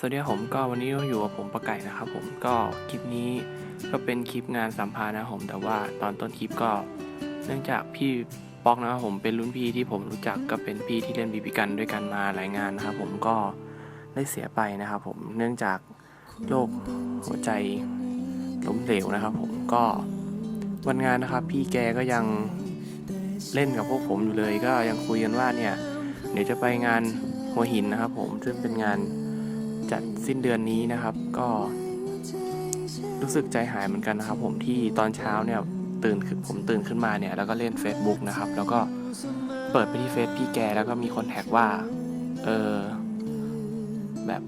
สวัสดีครับผมก็วันนี้ก็อยู่กับผมประไก่นะครับผมก็คลิปนี้ก็เป็นคลิปงานสัมภาษณ์นะผมแต่ว่าตอนต้นคลิปก็เนื่องจากพี่ป๊อกนะครับผมเป็นรุ่นพี่ที่ผมรู้จักก็เป็นพี่ที่เล่นบีบีกันด้วยกันมาหลายงานนะครับผมก็ได้เสียไปนะครับผมเนื่องจากโรคหัวใจล้มเหลวนะครับผมก็วันงานนะครับ พี่แกก็ยังเล่นกับพวกผมอยู่เลย ก็ยังคุยกันว่าเนี่ยเดี๋ยวจะไปงานหัวหินนะครับผมซึ่งเป็นงาน จัดสิ้นเดือนนี้นะครับ ก็รู้สึกใจหายเหมือนกันนะครับ ผมที่ตอนเช้าเนี่ยตื่นผมตื่นขึ้นมาเนี่ย แล้วก็เล่น Facebook นะครับ แล้วก็เปิดไปที่เฟซพี่แกแล้วก็มีคนแท็กว่า เออแบบ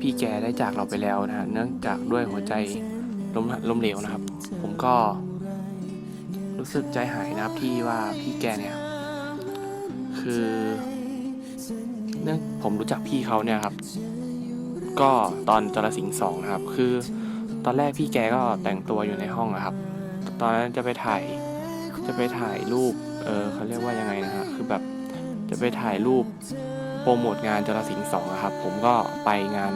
พี่แกได้จากเราไปแล้วนะฮะเนื่องจากด้วยหัวใจล้มล้มเหลวนะครับ ผมก็ รู้สึกใจหายนะครับที่ว่าพี่แกเนี่ย คือเนื่องผมรู้จักพี่เขาเนี่ยครับ ก็ตอนจรสิงห์สองนะครับ คือตอนแรกพี่แกก็แต่งตัวอยู่ในห้องอะครับ ตอนนั้นจะไปถ่ายจะไปถ่ายรูป เออเขาเรียกว่ายังไงนะฮะคือแบบจะไปถ่ายรูปโปรโมทงานจรสิงห์สองอะครับ ผมก็ไปงาน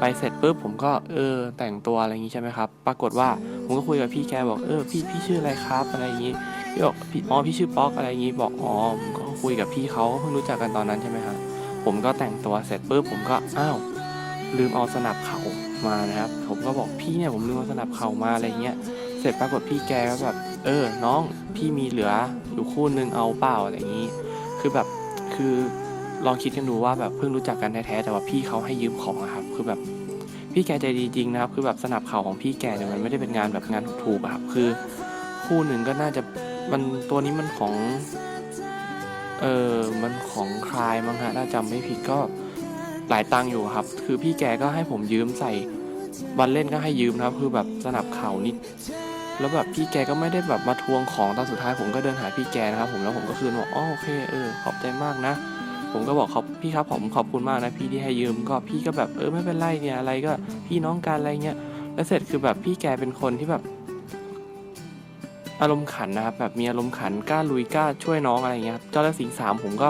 ไปเสร็จปุ๊บผมก็เออแต่งตัวอะไรอย่างงี้ใช่ไหมครับ ปรากฏว่าผมก็คุยกับพี่แกบอกเออพี่พี่ชื่ออะไรครับอะไรอย่างงี้พี่บอกพี่อ๋อพี่ชื่อป๊อกอะไรอย่างงี้บอกอ๋อผมก็คุยกับพี่เขาเพิ่งรู้จักกันตอนนั้นใช่ไหมครับผมก็แต่งตัวเสร็จปุ๊บผมก็อ้าว ลืมเอาสนับเข่ามานะครับ ผมก็บอกพี่เนี่ยผมลืมเอาสนับเข่ามาอะไรเงี้ยเสร็จปรากฏพี่แกก็แบบเออ น้องพี่มีเหลืออยู่คู่นึงเอาเปล่าอะไรอย่างนี้ คือแบบคือลองคิดกันดูว่าแบบเพิ่งรู้จักกันแท้ๆแต่ว่าพี่เขาให้ยืมของอะครับ คือแบบพี่แกใจดีจริงนะครับ คือแบบสนับเข่าของพี่แกเนี่ยมันไม่ได้เป็นงานแบบงานถูกๆอะครับคือคู่หนึ่งก็น่าจะมันตัวนี้มันของเออมันของคลายมั้งฮะถ้าจำไม่ผิดก็ หลายตังค์อยู่ครับ คือพี่แกก็ให้ผมยืมใส่วันเล่นก็ให้ยืมนะครับ คือแบบสนับเข่านิด แล้วแบบพี่แกก็ไม่ได้แบบมาทวงของตอนสุดท้ายผมก็เดินหาพี่แกนะครับ ผมแล้วผมก็คืนบอกอ๋อโอเคเออขอบใจมากนะ ผมก็บอกขอบพี่ครับผมขอบคุณมากนะ พี่ที่ให้ยืมก็พี่ก็แบบเออไม่เป็นไรเนี่ยอะไรก็พี่น้องกันอะไรเงี้ยแล้วเสร็จคือแบบพี่แกเป็นคนที่แบบอารมณ์ขันนะครับแบบมีอารมณ์ขันกล้าลุยกล้าช่วยน้องอะไรเงี้ยครับเจ้าละสิงห์สามผมก็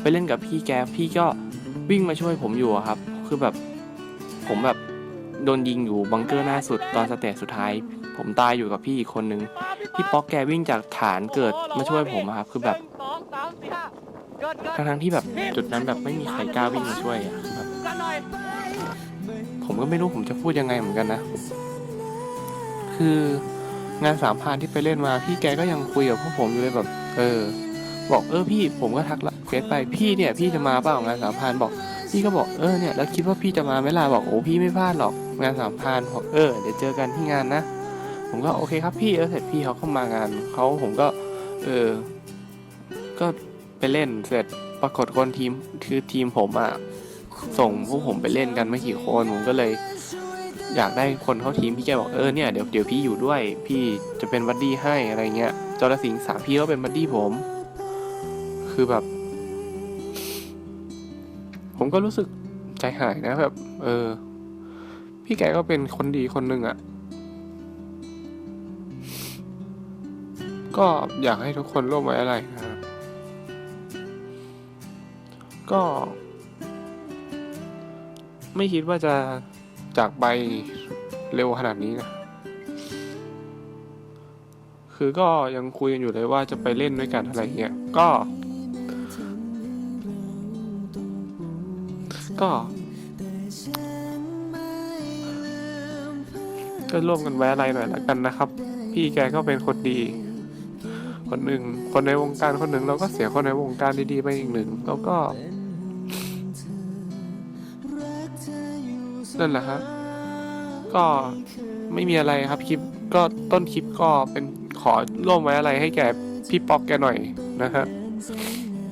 ไปเล่นกับพี่แกพี่ก็ วิ่งมาช่วยผมอยู่อะครับ คือแบบผมแบบโดนยิงอยู่บังเกอร์หน้าสุดตอนสเตจสุดท้าย ผมตายอยู่กับพี่อีกคนนึงพี่ป๊อกแกวิ่งจากฐานเกิดมาช่วยผมอะครับ คือแบบสองสามสี่ห้าเกิดเกิดทั้งที่แบบจุดนั้นแบบไม่มีใครกล้าวิ่งมาช่วยอะแบบผมก็ไม่รู้ผมจะพูดยังไงเหมือนกันนะ คืองานสามพานที่ไปเล่นมา พี่แกก็ยังคุยกับพวกผมอยู่เลยแบบ เออ บอกเออพี่ผมก็ทัก เฟซไปพี่เนี่ยพี่จะมาเปล่างานสามพรานบอก พี่ก็บอกเออเนี่ยแล้วคิดว่าพี่จะมาไหมล่ะบอกโอ้พี่ไม่พลาดหรอกงานสามพรานบอกเออเดี๋ยวเจอกันที่งานนะ ผมก็โอเคครับพี่แล้วเสร็จพี่เขาเข้ามางานเขาผมก็ เออ ก็ไปเล่นเสร็จปรากฏคนทีมคือทีมผมอะส่งพวกผมไปเล่นกันไม่กี่คนผมก็เลย อยากได้คนเข้าทีมพี่แกบอกเออเนี่ยเดี๋ยวเดี๋ยวพี่อยู่ด้วย พี่จะเป็นบัดดี้ให้อะไรเงี้ยจอร์สิงห์สามพี่ก็เป็นบัดดี้ผม คือแบบ ผมก็รู้สึกใจหายนะแบบ เออ พี่แกก็เป็นคนดีคนหนึ่งอะ่ะ ก็อยากให้ทุกคนร่วมไว้อะไรนะครับก็ ไม่คิดว่าจะจากไปเร็วขนาดนี้นะ คือก็ยังคุยกันอยู่เลยว่าจะไปเล่นด้วยกันอะไรเงี้ย ก็ ก็ ก็ร่วมกันไว้อะไรหน่อยละกันนะครับ พี่แกก็เป็นคนดี คนหนึ่ง คนในวงการคนหนึ่งเราก็เสียคนในวงการดีๆไปอีกหนึ่งแล้วก็นั่นแหละครับ ก็ไม่มีอะไรครับคลิปก็ต้นคลิปก็เป็นขอร่วมไว้อะไรให้แกพี่ป๊อกแกหน่อยนะฮะ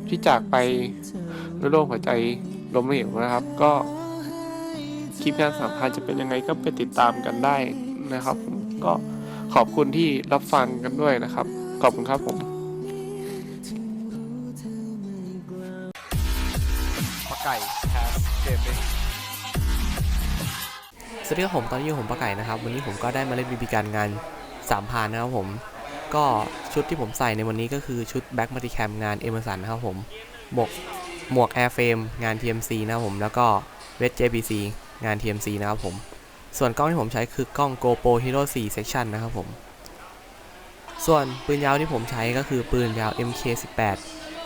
ที่จากไปด้วยโรคหัวใจ ล้มเหลวนะครับ ก็คลิปงานสัมภาษณ์จะเป็นยังไงก็ไปติดตามกันได้นะครับก็ขอบคุณที่รับฟังกันด้วยนะครับ ขอบคุณครับผมปลาไก่แคสเกมมิ่งสวัสดีครับผมตอนนี้อยู่ผมปะไก่นะครับ วันนี้ผมก็ได้มาเล่นบีบีการงานสามพานนะครับผม ก็ชุดที่ผมใส่ในวันนี้ก็คือชุดแบ็ k มัลติแคมงานเอเมอร์สันนะครับผมหมวก หมวกแอร์เฟรมงาน TMC นะครับผมแล้วก็เวท JPC งาน TMC นะครับผม ส่วนกล้องที่ผมใช้คือกล้อง GoPro Hero 4 Section นะครับผม ส่วนปืนยาวที่ผมใช้ก็คือปืนยาว MK18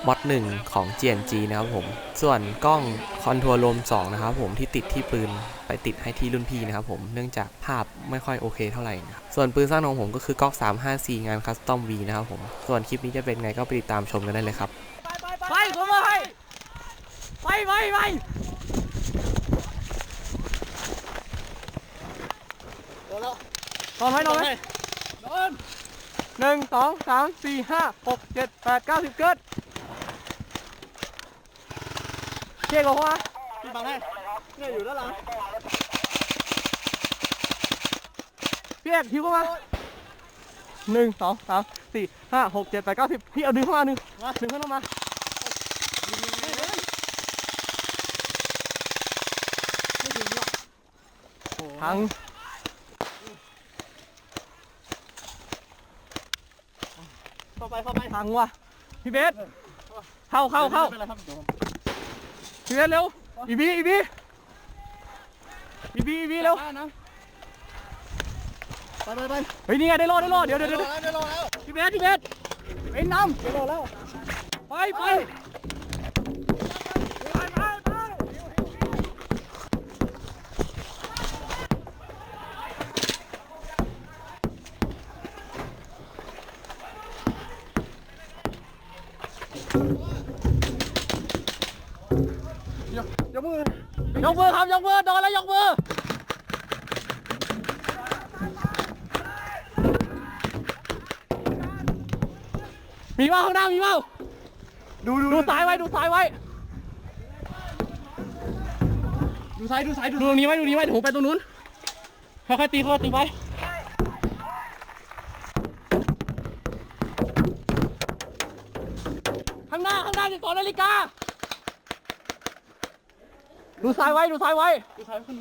มอด1ของ GNG นะครับผม ส่วนกล้องคอนทัวร์ลม2นะครับผมที่ติดที่ปืนไปติดให้ที่รุ่นพี่นะครับผมเนื่องจากภาพไม่ค่อยโอเคเท่าไหร่นะครับส่วนปืนสั้นของผมก็คือกล้อง 354 งานคัสตอม V นะครับผม ส่วนคลิปนี้จะเป็นไงก็ไปติดตามชมกันได้เลยครับ ไปผมไป ไปไปไปนอนไว้นอนไว้นอนหนึ่งสองสามสี่ห้าหกเจ็ดแปดเก้าสิบเกิดเจ๊กบอกว่าพี่บังให้เนี่ยอยู่ด้านหลังพี่เอกหิวเข้ามาหนึ่งสองสามสี่ห้าหกเจ็ดแปดเก้าสิบพี่เอาดึงเข้ามาหนึ่งดึงเข้ามา พังเข้าไปเข้าไปพังว่ะพี่เบสเข้าเข้าเข้าพี่เบสเร็วอีบีอีบีอีบีอีบีเร็วไปไปไปเฮ้ยนี่ไงได้โล่ได้โล่เดี๋ยวเดี๋ยวเดี๋ยวพี่เบสพี่เบสเป็นนำได้โล่แล้วไปไปไป เปล่าข้างหน้ามีเปล่าดูดูดูซ้ายไว้ดูซ้ายไว้ ดูซ้ายดูซ้ายดูตรงนี้ไว้ดูนี้ไว้เดี๋ยวผมไปตรงนู้นค่อยๆตีค่อยๆตีไปข้างหน้าข้างหน้าสิบสองนาฬิกาดูซ้ายไว้ดูซ้ายไว้ดูซ้ายขึ้น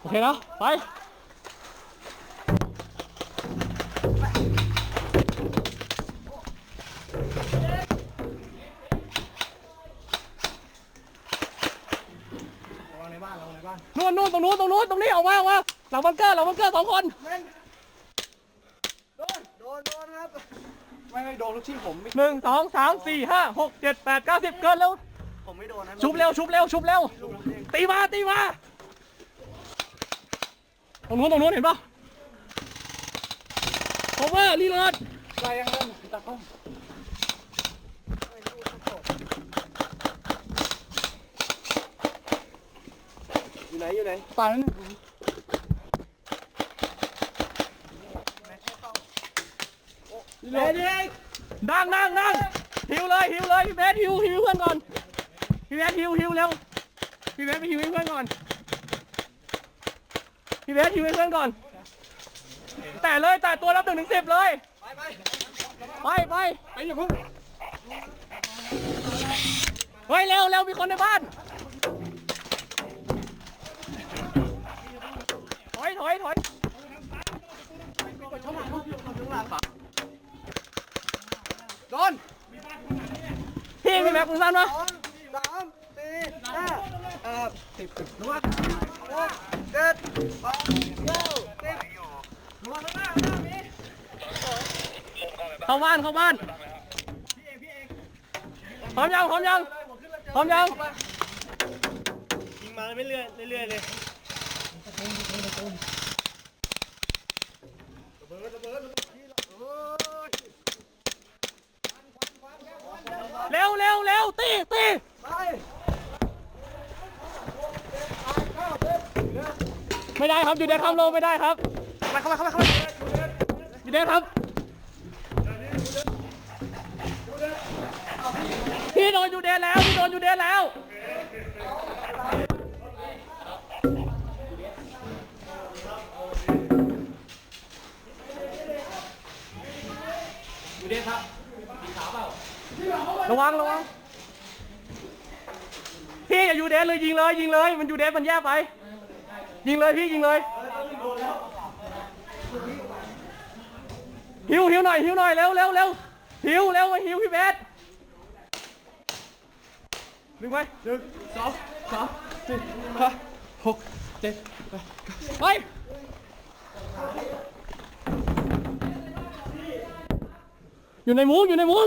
โอเคนะไป ตรงนู้นตรงนู้นตรงนี้ออกมาออกมาหลังบังเกอร์หลังบังเกอร์สองคนไม่ไม่โดนลูกชิ้นผมไม่หนึ่งสองสามสี่ห้าหกเจ็ดแปดเก้าสิบเกินเร็วผมไม่โดนนะชุบเร็ว ชุบเร็ว ชุบเร็ว ตีมา ตีมา ตรงนู้นตรงนู้นเห็นปะโอเวอร์รีโหลดไปยังเล่นตะก้อง อยู่ไหนอยู่ไหนตายแล้วเนี่ยเด็กนั่งนั่งนั่งหิวเลยหิวเลยพี่เบสหิวหิวเพื่อนก่อนพี่เบสหิวหิวเร็วพี่เบสไปหิวให้เพื่อนก่อนพี่เบสหิวให้เพื่อนก่อน แต่เลยแต่ตัวรับหนึ่งถึงสิบเลย ไปไปไปไปอย่าพึ่งเฮ้ยเร็วเร็วมีคนในบ้าน ถอยถอยถอยโดน พี่มีแม็กซ์ปืนสั้นปะสามสี่ห้าเอ่อสิบนัวหกเจ็ดแปดเก้าสิบเข้าบ้านเข้าบ้าน พร้อมยังพร้อมยังพร้อมยังยิงมาเรื่อยๆเรื่อยๆเลย เร็วเร็วเร็วตีตี ไม่ได้ครับอยู่เดนทำลงไม่ได้ครับเข้ามาเข้ามาเข้ามาอยู่เดนครับพี่โดนอยู่เดนแล้วพี่โดนอยู่เดนแล้วระวังระวังพี่อย่าอยู่เดนเลยยิงเลยยิงเลย มันอยู่เดนมันแย่ไป ยิงเลยพี่ยิงเลยหิวหิวหน่อยหิวหน่อยเร็วเร็วเร็วหิวเร็วมาหิวพี่เบสดึงไปหนึ่งสองสามสี่ห้าหกเจ็ดแปดไปอยู่ในมุ้งอยู่ในมุ้ง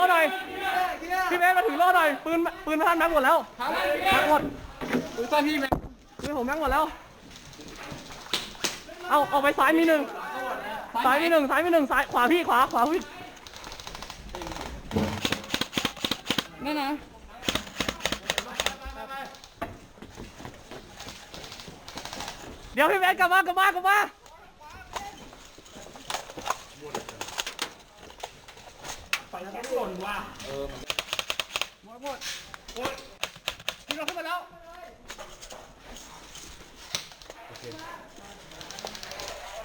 ล่มาถือโล่หน่อย พี่เบสมาถือโล่หน่อย ปืนปืนท่านแม็กหมดแล้วแม็กหมดปืนท่านพี่แม็กปืนผมแม็กหมดแล้ว เอาเอาไปซ้ายมีหนึ่งซ้ายมีหนึ่งซ้ายมีหนึ่งซ้ายขวาพี่ขวาขวาพี่นั่นนะเดี๋ยวพี่แมนกลับมากลับมากลับมา ไปแล้วหล่นว่ะเออหมดหมดหมดพี่เราขึ้นมาแล้ว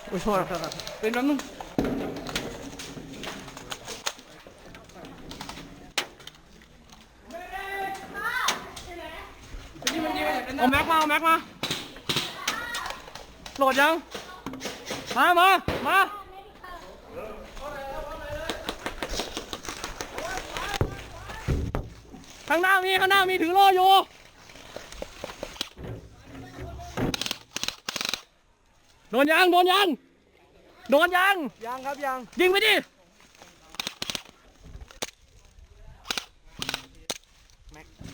โอ้ยโทษครับเป็นน้ำนึงเอาแม็กมาเอาแม็กมาโหลดยัง มา มา มา ข้างหน้ามีข้างหน้ามีถือโล่อยู่โดนยังโดนยังโดนยังยังครับยังยิงไปดิ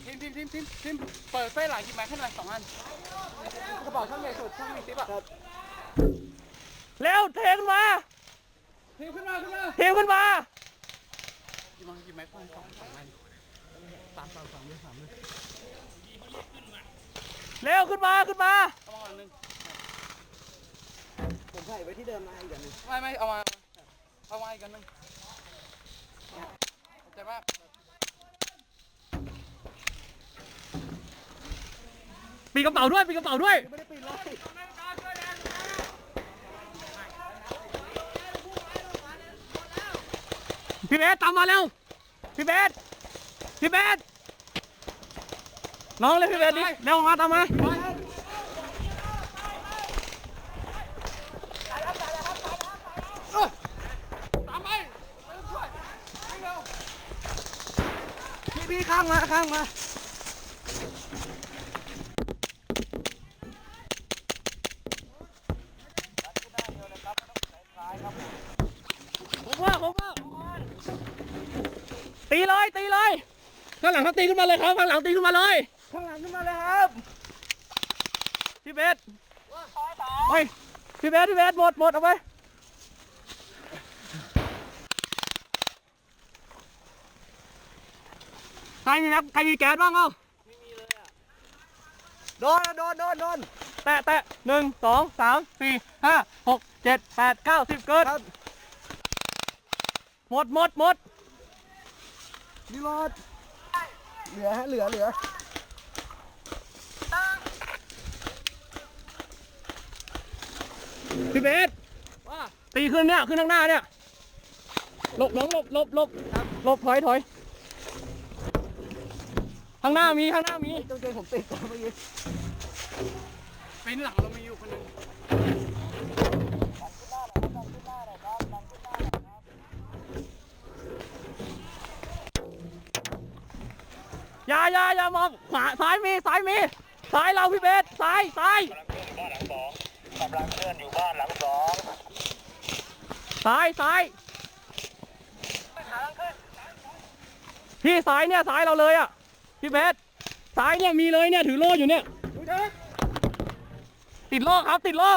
ทีมทีมทีมทีมทีมเปิดไฟหลังหยิบมาขึ้นมาสองอันกระเป๋าช่องใหญ่สุดช่องมีซิปอะเร็วเทขึ้นมาทีมขึ้นมาขึ้นมาเทขึ้นมาหยิบมาหยิบไม้พองสองสองอัน สามสามสามเลยสามเลยเร็วขึ้นมาขึ้นมาเอามาอันหนึ่งผมใส่ไว้ที่เดิมนะอีกอันหนึงไม่ไม่เอามาเอามาอีกอันหนึ่งขอบใจมากปีกกระเป๋าด้วยปีกกระเป๋าด้วย ไม่ได้ปิดเลย พี่เบสตามมาเร็วพี่เบส พี่เบสน้องเลยพี่เบสดิเร็วมาตามมาตามไปไปช่วยวิ่งเร็วพี่พี่ข้างมาข้างมา ผมว่าผมว่าตีเลยตีเลย ข้างหลังเขาตีขึ้นมาเลยครับข้างหลังตีขึ้นมาเลยข้างหลังขึ้นมาเลยครับพี่เบสเฮ้ยพี่เบสพี่เบสหมดหมดเอาไปใครมีน้ำใครมีแก๊สบ้างเอ้าโดนโดนโดนโดนแตะแตะหนึ่งสองสามสี่ห้าหกเจ็ดแปดเก้าสิบเกินครับหมดหมดหมดรีโหลด เหลือฮะเหลือเหลือพี่เบสตีขึ้นเนี่ยขึ้นข้างหน้าเนี่ยหลบน้องหลบหลบหลบหลบถอยถอยข้างหน้ามีข้างหน้ามีต้องเจอผมติดก่อนเมื่อกี้เป็นหลังเรามีอยู่คนหนึ่งาอย่าอย่ามองขวาซ้ายมีซ้ายมีซ้ายเราพี่เบสซ้ายซ้ายกำลังเคลื่อนอยู่บ้านหลังสองซ้ายซ้ายพี่ซ้ายเนี่ยซ้ายเราเลยอะพี่เบสซ้ายเนี่ยมีเลยเนี่ยถือโล่อยู่เนี่ยติดโล่ครับติดโล่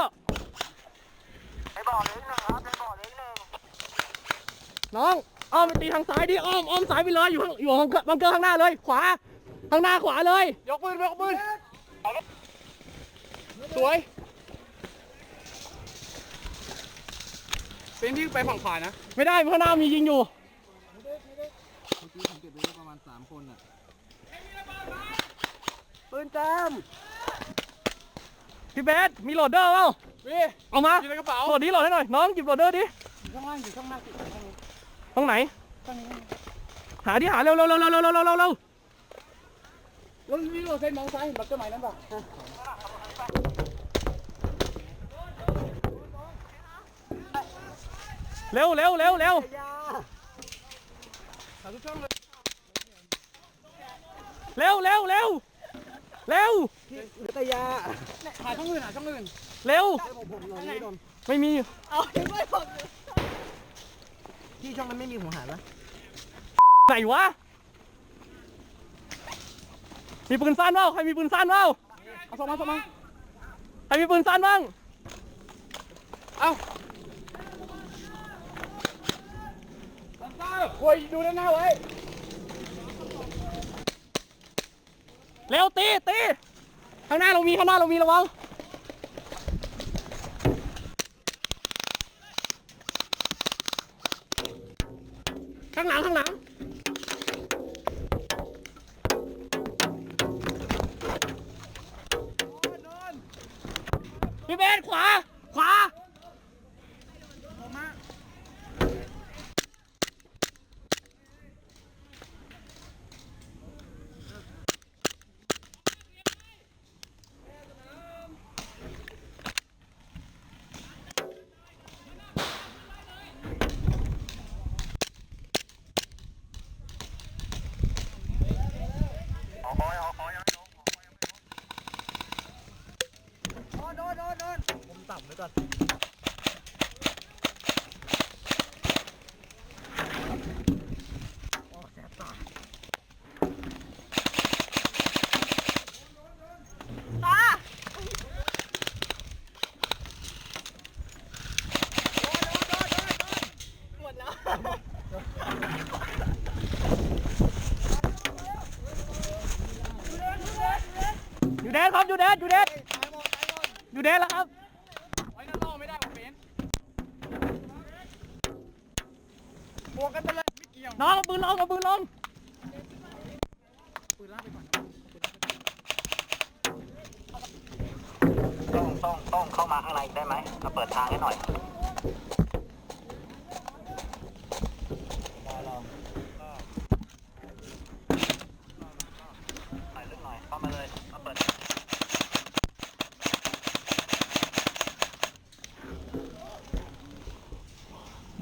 น้องอ้อมไปตีทางซ้ายดิอ้อมอ้อมซ้ายไปเลยอยู่ข้างอยู่ข้างบังเกอร์ข้างหน้าเลย ขวา ข้างหน้าขวาเลย ยกปืนยกปืนสวยเป็นที่ไปฝั่งขวานะไม่ได้เพราะหน้ามียิงอยู่เมื่อกี้ผมเก็บไประมาณ 3 คนอะปืนแจมพี่เบสมีโหลดเดอร์เปล่าพี่เอามาอยู่ในกระเป๋าโหลดนี้โหลดให้หน่อยน้องหยิบโหลดเดอร์ดิข้างล่างอยู่ข้างล่างตรงไหน หาดิหาเร็วเร็วเร็วเร็วเร็วเร็ว แล้วพี่โรเซนมองซ้ายเห็นบัตเตอร์ไหมนั่นป่ะเร็วเร็วเร็วเร็วยาหาทุกช่องเลยเร็วเร็วเร็วเร็วที่นิตยาหาช่องอื่นหาช่องอื่นเร็วให้ผมผมหน่อยนี่โดนไม่มีที่ช่องนั้นไม่มีผมหายปะไหนวะ มีปืนสั้นเปล่าใครมีปืนสั้นเปล่าเอาส่งมาส่งมาใครมีปืนสั้นบ้าง เอ้าโวยดูด้านหน้าไว้เร็วตีตีข้างหน้าเรามีข้างหน้าเรามีระวังข้างหลังข้างหลัง 干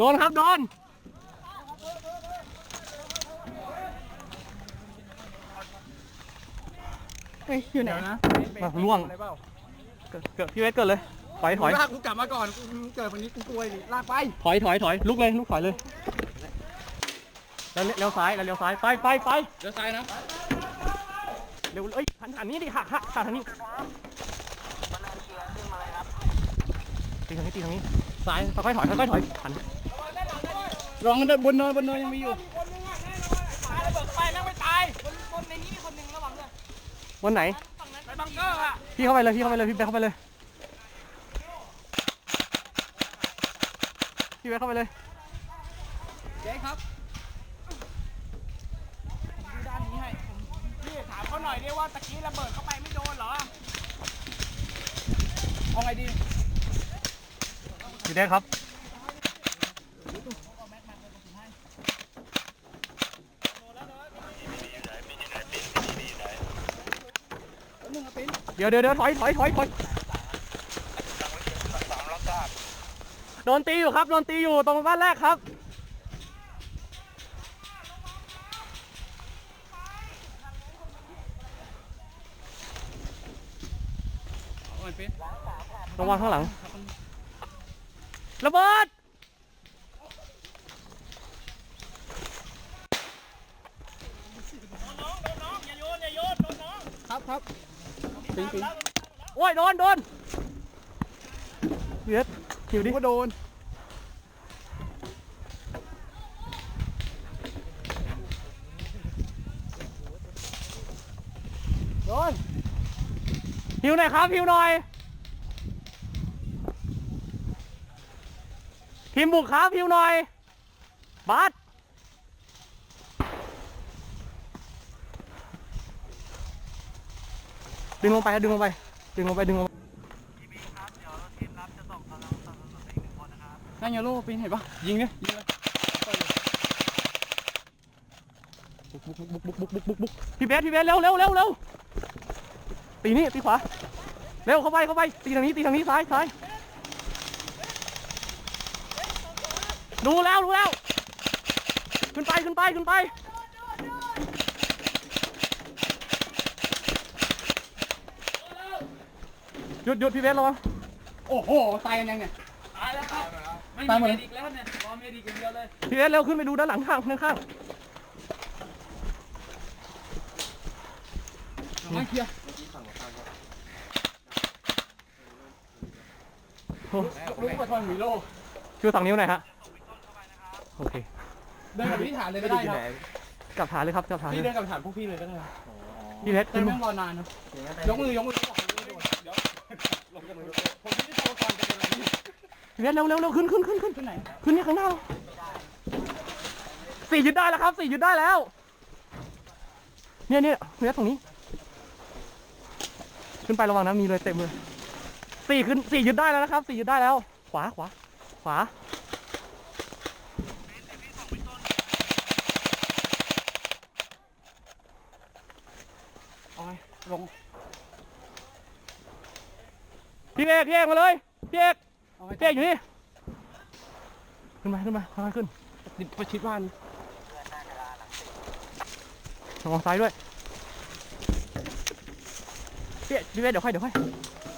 ดนครับโดนเฮ้ยอยู่ไหนเดี๋ยวนะ มาล่วง อะไรเปล่าเกิดเกิดพี่เวสเกิดเลย ถอยถอย ลากกูกลับมาก่อนกูเกิดวันนี้กูกลัวอีกลากไปถอยถอยถอยลุกเลยลุกถอยเลยแล้วเลี้ยวซ้ายแล้วเลี้ยวซ้ายไปไปไปเดี๋ยวซ้ายนะเร็วเอ้ยหันหันนี้ดิหักหักหักทางนี้ตีทางนี้ตีทางนี้ซ้ายค่อยๆถอยค่อยๆถอยหัน ลองบนเนินบนเนินยังมีอยู่วันไหนไปบังเกอร์อะพี่เข้าไปเลยพี่เข้าไปเลยพี่แบคเข้าไปเลยพี่แบคเข้าไปเลยเจ๊ครับผมดูด้านนี้ให้ผมพี่ถามเขาหน่อยดิว่าตะกี้ระเบิดเข้าไปไม่โดนเหรอเอาไงดีอยู่แดนครับ เดี๋ยวเดี๋ยวเดี๋ยวถอยถอยถอยถอยโดนตีอยู่ครับโดนตีอยู่ตรงบ้านแรกครับเอาไงเป็นระวังข้างหลังระเบิด ครับครับ ปิงปิงโอ้ยโดนโดนเวียดหิวดิก็โดนโดนหิวหน่อยครับหิวหน่อยพิมพ์บุกขาพิวหน่อยบาส ดึงลงไปครับดึงลงไปดึงลงไป ดึงลงไปนั่งโยโร่ปีนเห็นปะยิงเลยยิงเลยบุกบุกบุกบุกบุกบุกพี่เบสพี่เบสเร็วเร็วเร็วเร็วตีนี่ตีขวาเร็วเข้าไปเข้าไปตีทางนี้ตีทางนี้ซ้ายซ้ายดูแล้วดูแล้ว ขึ้นไปขึ้นไปขึ้นไป หยุดหยุดพี่เบสระวังโอ้โห ตายกันยังเนี่ย ตายแล้วครับไม่ตายมีหมดเมเลยดิกแล้วเนี่ยรอเมดิกอย่างเดียวเลยพี่เอสเร็วขึ้นไปดูด้านหลังข้างข้างข้างมาเคลียร์ลูกปะทอนมีโลช่วยสองนิ้วหน่อยฮะโอเคเดินกับที่ฐานเลยก็ได้ครับกลับฐานเลยครับกลับฐานเลพี่ยเดินกับฐานพวกพี่เลยก็ได้ครับพี่เบสแต่ขึ้นไม่มาต้องรอนานครับยกมือยกมือยกมือเดี๋ยว ลงจากมือผมไม่ได้โชว์ก่อนจะเป็นอะไรนี่พี่เบสเร็วเร็วเร็วขึ้นขึ้นขึ้นขึ้นขึ้นไหนขึ้นนี่ข้างหน้าเราสี่ยึดได้แล้วครับสี่ยึดได้แล้ว เนี่ยเนี่ยพี่เบสตรงนี้ ขึ้นไประวังนะมีเลยเต็มเลยสี่ขึ้นสี่ยึดได้แล้วนะครับสี่ยึดได้แล้ว ขวาขวาขวา เอาไงลง พี่เอกพี่เอกมาเลยพี่เอกเอาไงพี่เอกอยู่นี่ขึ้นมาขึ้นมาค่อยๆขึ้นดิประชิดบ้านระวังซ้ายด้วยพี่เอกพี่เอกเดี๋ยวค่อยเดี๋ยวค่อย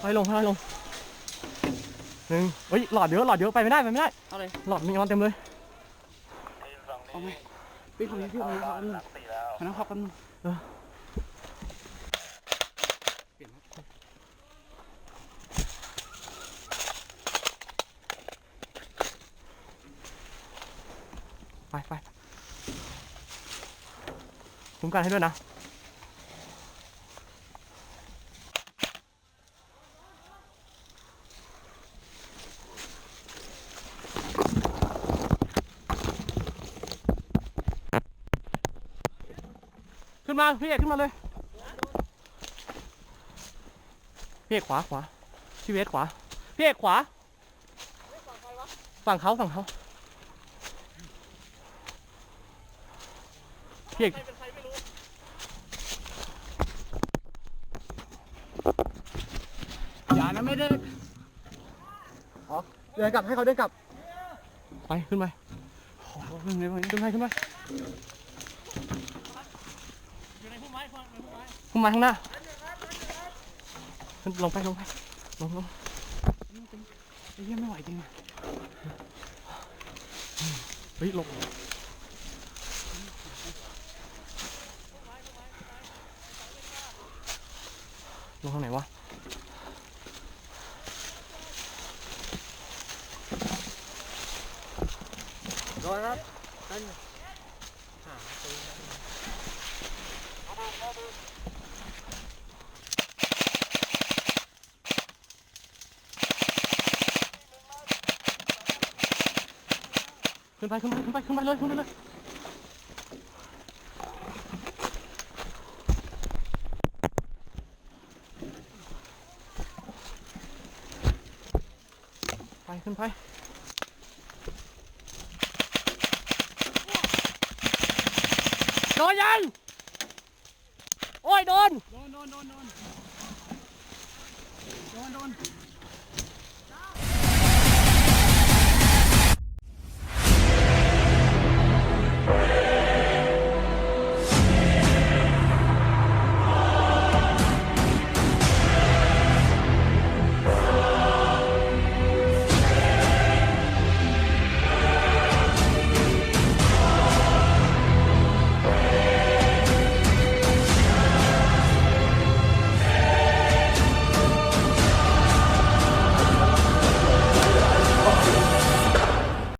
ค่อยลงค่อยลงหนึ่งเฮ้ยหลอดเยอะหลอดเยอะไปไม่ได้ไปไม่ได้เอาเลยหลอดมีออนเต็มเลยเอาไงพี่คนนี้พี่คนนี้ครับมานั่งพักกันงไป กันให้ด้วยนะ ขึ้นมาพี่เอกขึ้นมาเลย พี่เอกขวาขวาพี่เวสขวา พี่เอกขวา ฝั่งเขาฝั่งเขาพี่เอก อย่านะไม่ได้ เดินกลับให้เขาเดินกลับ ไปขึ้นไปเรื่องนี้วันนี้ขึ้นไปขึ้นไปขึ้นมาข้างหน้าขึ้นลงไปลงไปลงลงไอ้เหี้ยไม่ไหวจริงอะเฮ้ยลงลงทางไหนวะขึ้น ไปขึ้นไปขึ้นไปขึ้นไปเลยขึ้นไปเลยไปขึ้นไปโดนยัง โอ้ยโดน โดนโดนโดนโดนโดนโดน